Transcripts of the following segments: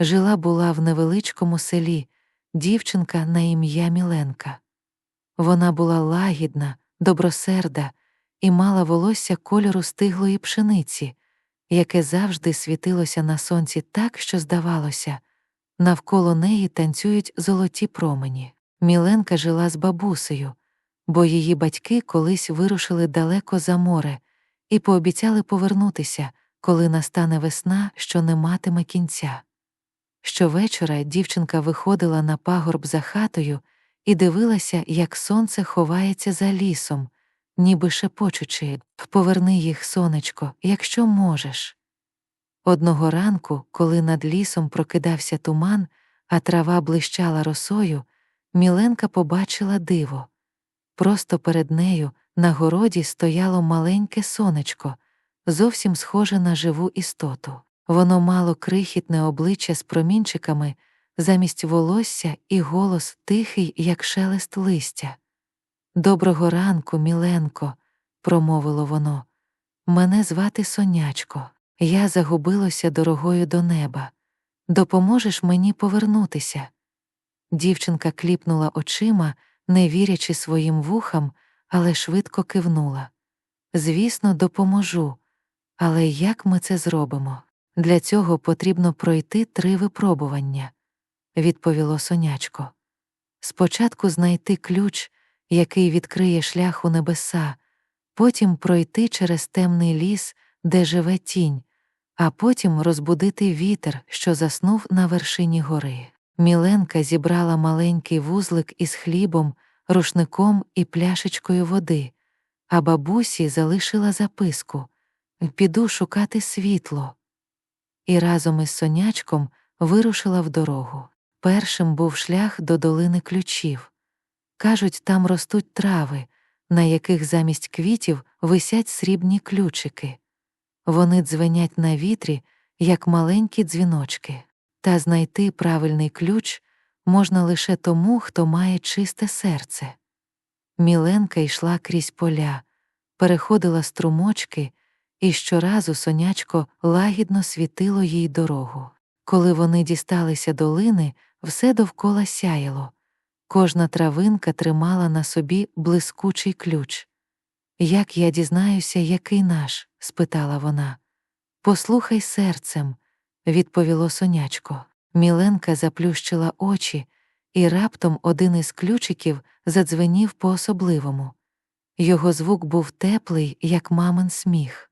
Жила була в невеличкому селі дівчинка на ім'я Міленка. Вона була лагідна, добросерда і мала волосся кольору стиглої пшениці, яке завжди світилося на сонці так, що здавалося, навколо неї танцюють золоті промені. Міленка жила з бабусею, бо її батьки колись вирушили далеко за море і пообіцяли повернутися, коли настане весна, що не матиме кінця. Щовечора дівчинка виходила на пагорб за хатою і дивилася, як сонце ховається за лісом, ніби шепочучи поверни їх, сонечко, якщо можеш. Одного ранку, коли над лісом прокидався туман, а трава блищала росою, Міленка побачила диво. Просто перед нею на городі стояло маленьке сонечко, зовсім схоже на живу істоту. Воно мало крихітне обличчя з промінчиками, замість волосся і голос тихий, як шелест листя. Доброго ранку, Міленко, промовило воно. Мене звати Сонячко. Я загубилося дорогою до неба. Допоможеш мені повернутися? Дівчинка кліпнула очима, не вірячи своїм вухам, але швидко кивнула. Звісно, допоможу. Але як ми це зробимо? Для цього потрібно пройти три випробування, відповіло сонячко. Спочатку знайти ключ, який відкриє шлях у небеса, потім пройти через темний ліс, де живе тінь, а потім розбудити вітер, що заснув на вершині гори. Міленка зібрала маленький вузлик із хлібом, рушником і пляшечкою води, а бабусі залишила записку Піду шукати світло. І разом із сонячком вирушила в дорогу. Першим був шлях до долини ключів. Кажуть, там ростуть трави, на яких замість квітів висять срібні ключики. Вони дзвенять на вітрі, як маленькі дзвіночки, та знайти правильний ключ можна лише тому, хто має чисте серце. Міленка йшла крізь поля, переходила струмочки, і щоразу сонячко лагідно світило їй дорогу. Коли вони дісталися долини, все довкола сяяло. Кожна травинка тримала на собі блискучий ключ. Як я дізнаюся, який наш? спитала вона. Послухай серцем, відповіло сонячко. Міленка заплющила очі, і раптом один із ключиків задзвенів по особливому. Його звук був теплий, як мамин сміх.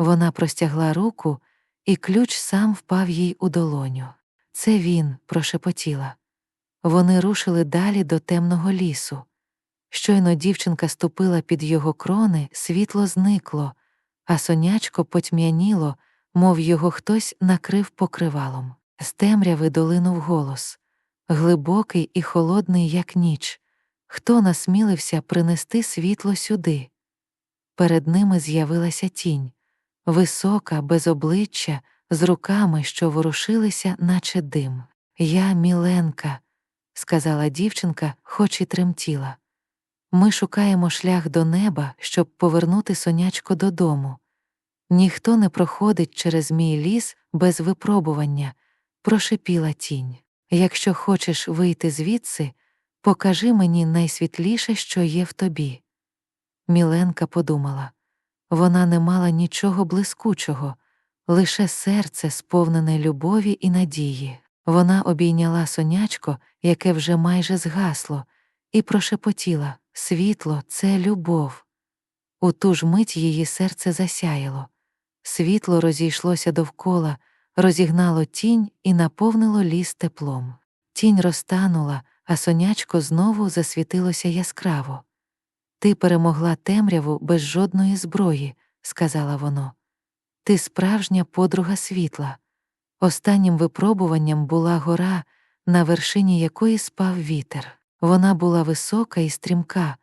Вона простягла руку, і ключ сам впав їй у долоню. Це він, прошепотіла. Вони рушили далі до темного лісу. Щойно дівчинка ступила під його крони, світло зникло, а сонячко потьмяніло, мов його хтось накрив покривалом. З темряви долинув голос глибокий і холодний, як ніч. Хто насмілився принести світло сюди? Перед ними з'явилася тінь, висока, без обличчя, з руками, що ворушилися, наче дим. Я Міленка, сказала дівчинка, хоч і тремтіла. Ми шукаємо шлях до неба, щоб повернути сонячко додому. Ніхто не проходить через мій ліс без випробування, прошипіла тінь. Якщо хочеш вийти звідси, покажи мені найсвітліше, що є в тобі. Міленка подумала вона не мала нічого блискучого, лише серце, сповнене любові і надії. Вона обійняла сонячко, яке вже майже згасло, і прошепотіла світло це любов. У ту ж мить її серце засяяло. Світло розійшлося довкола, розігнало тінь і наповнило ліс теплом. Тінь розтанула, а сонячко знову засвітилося яскраво. Ти перемогла темряву без жодної зброї, сказала воно. Ти справжня подруга світла. Останнім випробуванням була гора, на вершині якої спав вітер. Вона була висока і стрімка,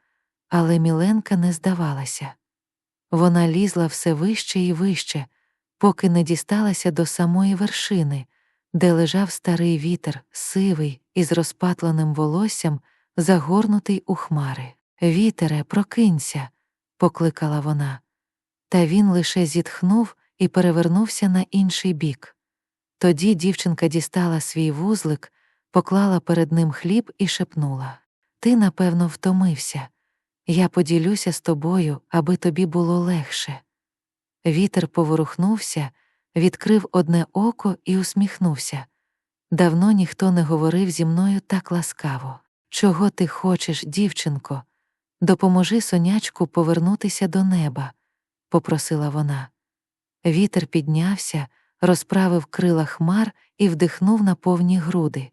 але Міленка не здавалася. Вона лізла все вище і вище, поки не дісталася до самої вершини, де лежав старий вітер, сивий, із розпатленим волоссям, загорнутий у хмари. Вітере, прокинься, покликала вона. Та він лише зітхнув і перевернувся на інший бік. Тоді дівчинка дістала свій вузлик, поклала перед ним хліб і шепнула Ти, напевно, втомився. Я поділюся з тобою, аби тобі було легше. Вітер поворухнувся, відкрив одне око і усміхнувся. Давно ніхто не говорив зі мною так ласкаво. Чого ти хочеш, дівчинко? Допоможи сонячку повернутися до неба, попросила вона. Вітер піднявся, розправив крила хмар і вдихнув на повні груди.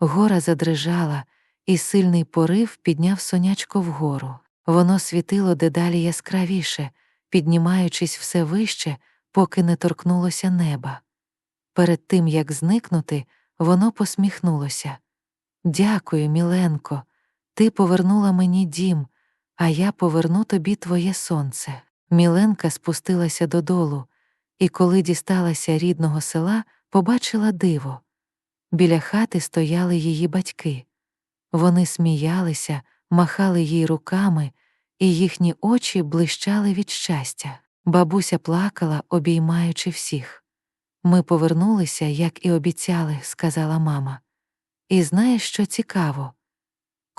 Гора задрижала, і сильний порив підняв сонячко вгору. Воно світило дедалі яскравіше, піднімаючись все вище, поки не торкнулося неба. Перед тим, як зникнути, воно посміхнулося. Дякую, Міленко, ти повернула мені дім, а я поверну тобі твоє сонце. Міленка спустилася додолу, і коли дісталася рідного села, побачила диво. Біля хати стояли її батьки. Вони сміялися, махали їй руками, і їхні очі блищали від щастя. Бабуся плакала, обіймаючи всіх. Ми повернулися, як і обіцяли, сказала мама. І знаєш, що цікаво?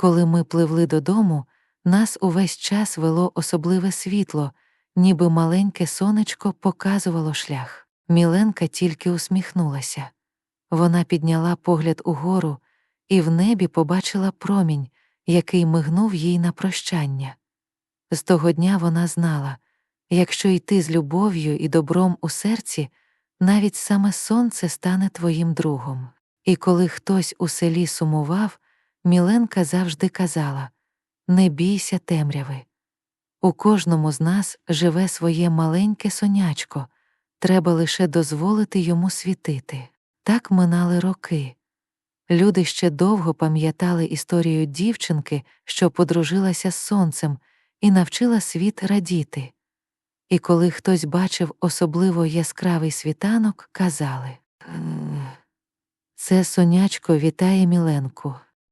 Коли ми пливли додому, нас увесь час вело особливе світло, ніби маленьке сонечко показувало шлях. Міленка тільки усміхнулася. Вона підняла погляд угору і в небі побачила промінь, який мигнув їй на прощання. З того дня вона знала якщо йти з любов'ю і добром у серці, навіть саме сонце стане твоїм другом. І коли хтось у селі сумував, Міленка завжди казала Не бійся темряви. У кожному з нас живе своє маленьке сонячко, треба лише дозволити йому світити. Так минали роки. Люди ще довго пам'ятали історію дівчинки, що подружилася з сонцем, і навчила світ радіти. І коли хтось бачив особливо яскравий світанок, казали це сонячко вітає Міленку.